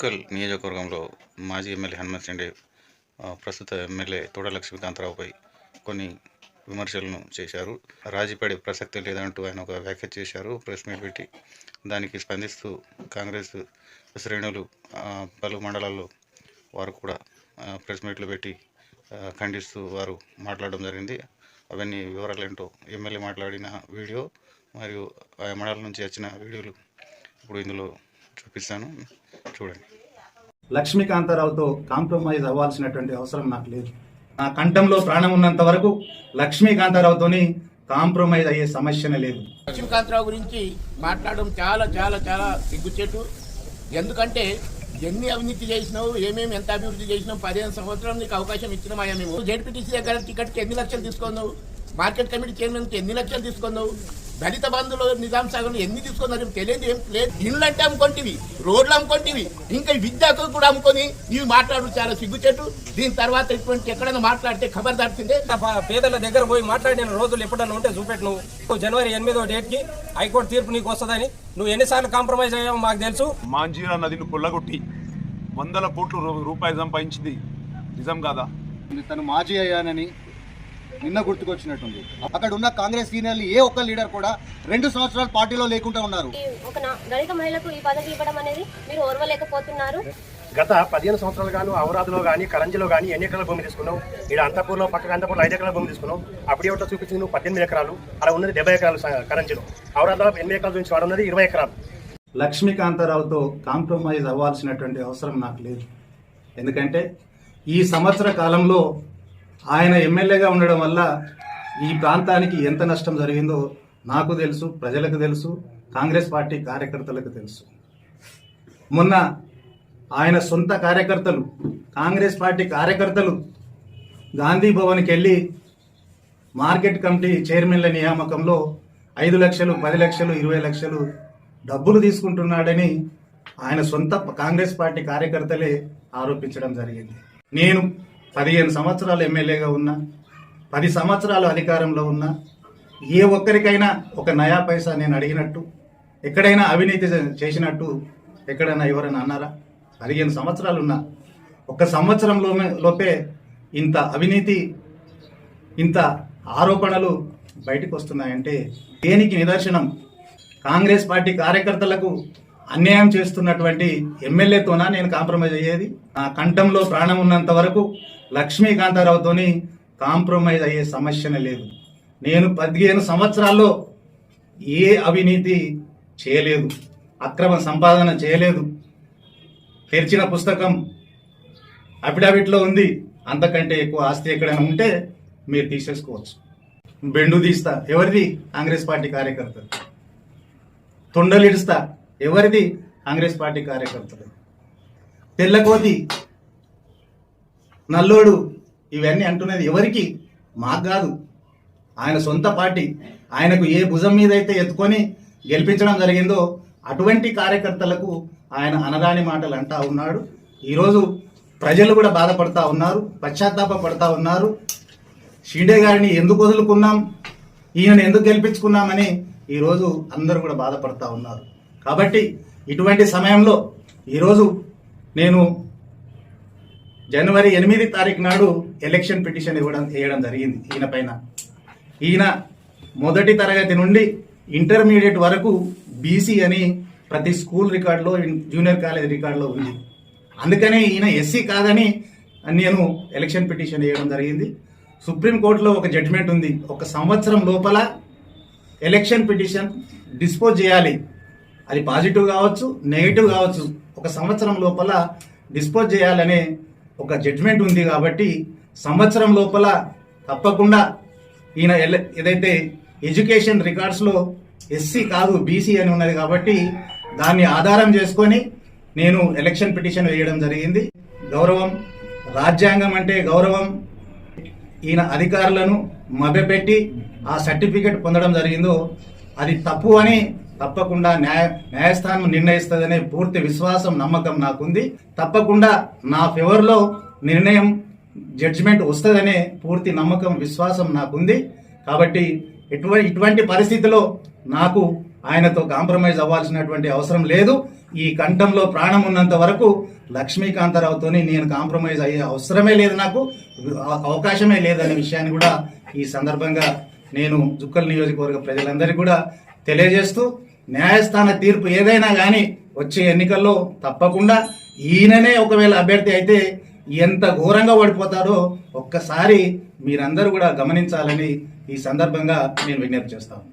ఉక్కల్ నియోజకవర్గంలో మాజీ ఎమ్మెల్యే హనుమంత్ రెడ్డి ప్రస్తుత ఎమ్మెల్యే తోడ లక్ష్మీకాంతరావుపై కొన్ని విమర్శలను చేశారు. రాజీపడే ప్రసక్తి లేదంటూ ఆయన ఒక వ్యాఖ్య చేశారు. ప్రెస్ మీట్ పెట్టి దానికి స్పందిస్తూ కాంగ్రెస్ శ్రేణులు పలు మండలాల్లో వారు కూడా ప్రెస్ మీట్లు పెట్టి ఖండిస్తూ వారు మాట్లాడడం జరిగింది. అవన్నీ వివరాలు ఏంటో ఎమ్మెల్యే మాట్లాడిన వీడియో మరియు ఆ మండలం నుంచి వచ్చిన వీడియోలు ఇప్పుడు ఇందులో చూపిస్తాను. చూడండి. లక్ష్మీకాంతారావుతో కాంప్రమైజ్ అవ్వాల్సినటువంటి అవసరం నాకు లేదు. నా కంఠంలో ప్రాణం ఉన్నంత వరకు లక్ష్మీకాంతారావుతోని కాంప్రమైజ్ అయ్యే సమస్యనే లేదు. లక్ష్మీకాంతరావు గురించి మాట్లాడడం చాలా చాలా చాలా సిగ్గుచేటు. ఎందుకంటే ఎన్ని అవినీతి చేసినావు ఏమేమి ఎంత అభివృద్ధి చేసినావు పదిహేను సంవత్సరాలు నీకు అవకాశం ఇచ్చినామయ్యా మేము? జెడ్పీటీసీ దగ్గర టికెట్కి ఎన్ని లక్షలు తీసుకున్నావు? మార్కెట్ కమిటీ చైర్మన్కి ఎన్ని లక్షలు తీసుకున్నావు? దళిత బంధువులు నిజాం సాగర్ ఎన్ని తీసుకున్నారు తెలియదు ఏం లేదు. ఇళ్ళు అంటే అమ్ముకుంటేవి రోడ్లు అమ్ముకుంటేవి ఇంకా విద్యకు కూడా అమ్ముకొని నీవు మాట్లాడు చాలా సిగ్గుచేటు. దీని తర్వాత ఇటువంటి ఎక్కడైనా మాట్లాడితే ఖబర్ దాటిందే పేదల దగ్గర పోయి మాట్లాడిన రోజులు ఎప్పుడన్నా ఉంటే చూపెట్టు నువ్వు. జనవరి ఎనిమిదో డేట్కి హైకోర్టు తీర్పు నీకు వస్తుందని. నువ్వు ఎన్నిసార్లు కాంప్రమైజ్ అయ్యావో మాకు తెలుసు. మాంజీరా నదిని కొల్లగొట్టి వందల కోట్ల రూపాయలు సంపాదించింది. నిజం కాదా? తను మాజీ అయ్యానని నిన్న గుర్తుకొచ్చినట్టుంది. అక్కడ ఉన్న కాంగ్రెస్ సీనియర్లు ఏ ఒక్క లీడర్ కూడా రెండు సంవత్సరాలు పార్టీలో లేకుండా ఉన్నారు. ఒక దళిత మహిళకు ఈ పదవి ఇవ్వడం అనేది మీరు ఓర్వలేకపోతున్నారు. గత పదిహేను సంవత్సరాలు గాను అవరాధులో కానీ కరంజిలో కానీ ఎన్ని ఎకరాల భూమి తీసుకున్నావు? ఇక్కడ అంతపూర్లో పక్కన అంతపూర్లో ఐదు ఎకరాల భూమి తీసుకున్నావు. అప్పుడు ఏమిటో చూపించింది నువ్వు? పద్దెనిమిది ఎకరాలు. అలా ఉన్నది డెబ్బై ఎకరాలు కరంజిలో. అవరాధలో ఎనిమిది ఎకరాల నుంచి వాడు ఉన్నది ఇరవై ఎకరాలు. లక్ష్మీకాంతారావుతో కాంప్రమైజ్ అవ్వాల్సినటువంటి అవసరం నాకు లేదు. ఎందుకంటే ఈ సంవత్సర కాలంలో ఆయన ఎమ్మెల్యేగా ఉండడం వల్ల ఈ ప్రాంతానికి ఎంత నష్టం జరిగిందో నాకు తెలుసు ప్రజలకు తెలుసు కాంగ్రెస్ పార్టీ కార్యకర్తలకు తెలుసు. మొన్న ఆయన సొంత కార్యకర్తలు కాంగ్రెస్ పార్టీ కార్యకర్తలు గాంధీ భవన్కి వెళ్ళి మార్కెట్ కమిటీ చైర్మన్ల నియామకంలో ఐదు లక్షలు పది లక్షలు ఇరవై లక్షలు డబ్బులు తీసుకుంటున్నాడని ఆయన సొంత కాంగ్రెస్ పార్టీ కార్యకర్తలే ఆరోపించడం జరిగింది. నేను పదిహేను సంవత్సరాలు ఎమ్మెల్యేగా ఉన్నా పది సంవత్సరాలు అధికారంలో ఉన్నా ఏ ఒక్కరికైనా ఒక నయా పైసా నేను అడిగినట్టు ఎక్కడైనా అవినీతి చేసినట్టు ఎక్కడైనా ఎవరైనా అన్నారా? పదిహేను సంవత్సరాలు ఉన్నా ఒక సంవత్సరంలో లోపే ఇంత అవినీతి ఇంత ఆరోపణలు బయటకు వస్తున్నాయంటే దేనికి నిదర్శనం? కాంగ్రెస్ పార్టీ కార్యకర్తలకు అన్యాయం చేస్తున్నటువంటి ఎమ్మెల్యేతోనా నేను కాంప్రమైజ్ అయ్యేది? నా కంఠంలో ప్రాణం ఉన్నంత వరకు లక్ష్మీకాంతారావుతోని కాంప్రమైజ్ అయ్యే సమస్యనే లేదు. నేను పదిహేను సంవత్సరాల్లో ఏ అవినీతి చేయలేదు. అక్రమ సంపాదన చేయలేదు. తెరిచిన పుస్తకం అఫిడవిట్లో ఉంది. అంతకంటే ఎక్కువ ఆస్తి ఎక్కడైనా ఉంటే మీరు తీసేసుకోవచ్చు. బెండు తీస్తా. ఎవరిది? కాంగ్రెస్ పార్టీ కార్యకర్తలు. తొండలిడుస్తా. ఎవరిది? కాంగ్రెస్ పార్టీ కార్యకర్తలు. తెల్లకోతి నల్లోడు ఇవన్నీ అంటున్నది ఎవరికి? మాకు కాదు. ఆయన సొంత పార్టీ. ఆయనకు ఏ భుజం మీద అయితే ఎత్తుకొని గెలిపించడం జరిగిందో అటువంటి కార్యకర్తలకు ఆయన అనరాని మాటలు అంటా ఉన్నాడు. ఈరోజు ప్రజలు కూడా బాధపడతా ఉన్నారు పశ్చాత్తాప పడతా ఉన్నారు. షీడే గారిని ఎందుకు వదులుకున్నాం? ఈయనను ఎందుకు గెలిపించుకున్నామని ఈరోజు అందరూ కూడా బాధపడతా ఉన్నారు. కాబట్టి ఇటువంటి సమయంలో ఈరోజు నేను జనవరి ఎనిమిది తారీఖు నాడు ఎలక్షన్ పిటిషన్ ఇవ్వడం వేయడం జరిగింది ఈయన పైన. ఈయన మొదటి తరగతి నుండి ఇంటర్మీడియట్ వరకు బీసీ అని ప్రతి స్కూల్ రికార్డులో జూనియర్ కాలేజ్ రికార్డులో ఉంది. అందుకనే ఈయన ఎస్సీ కాదని నేను ఎలక్షన్ పిటిషన్ వేయడం జరిగింది. సుప్రీంకోర్టులో ఒక జడ్జిమెంట్ ఉంది. ఒక సంవత్సరం లోపల ఎలక్షన్ పిటిషన్ డిస్పోజ్ చేయాలి. అది పాజిటివ్ కావచ్చు నెగిటివ్ కావచ్చు. ఒక సంవత్సరం లోపల డిస్పోజ్ చేయాలనే ఒక జడ్జ్మెంట్ ఉంది కాబట్టి సంవత్సరం లోపల తప్పకుండా ఈయన ఏదైతే ఎడ్యుకేషన్ రికార్డ్స్లో ఎస్సీ కాదు బీసీ అని ఉన్నది కాబట్టి దాన్ని ఆధారం చేసుకొని నేను ఎలక్షన్ పిటిషన్ వేయడం జరిగింది. గౌరవం రాజ్యాంగం అంటే గౌరవం. ఈయన అధికారులను మభ్యపెట్టి ఆ సర్టిఫికెట్ పొందడం జరిగిందో అది తప్పు అని తప్పకుండా న్యాయ న్యాయస్థానం నిర్ణయిస్తుందనే పూర్తి విశ్వాసం నమ్మకం నాకుంది. తప్పకుండా నా ఫేవర్లో నిర్ణయం జడ్జిమెంట్ వస్తుందనే పూర్తి నమ్మకం విశ్వాసం నాకుంది. కాబట్టి ఎటువంటి ఇటువంటి పరిస్థితిలో నాకు ఆయనతో కాంప్రమైజ్ అవ్వాల్సినటువంటి అవసరం లేదు. ఈ కంఠంలో ప్రాణం ఉన్నంత వరకు లక్ష్మీకాంతారావుతోని నేను కాంప్రమైజ్ అయ్యే అవసరమే లేదు నాకు. అవకాశమే లేదనే విషయాన్ని కూడా ఈ సందర్భంగా నేను జుక్కల్ నియోజకవర్గ ప్రజలందరికీ కూడా తెలియజేస్తూ న్యాయస్థాన తీర్పు ఏదైనా కానీ వచ్చే ఎన్నికల్లో తప్పకుండా ఈయననే ఒకవేళ అభ్యర్థి అయితే ఎంత ఘోరంగా ఓడిపోతారో ఒక్కసారి మీరందరూ కూడా గమనించాలని ఈ సందర్భంగా నేను విజ్ఞప్తి చేస్తాను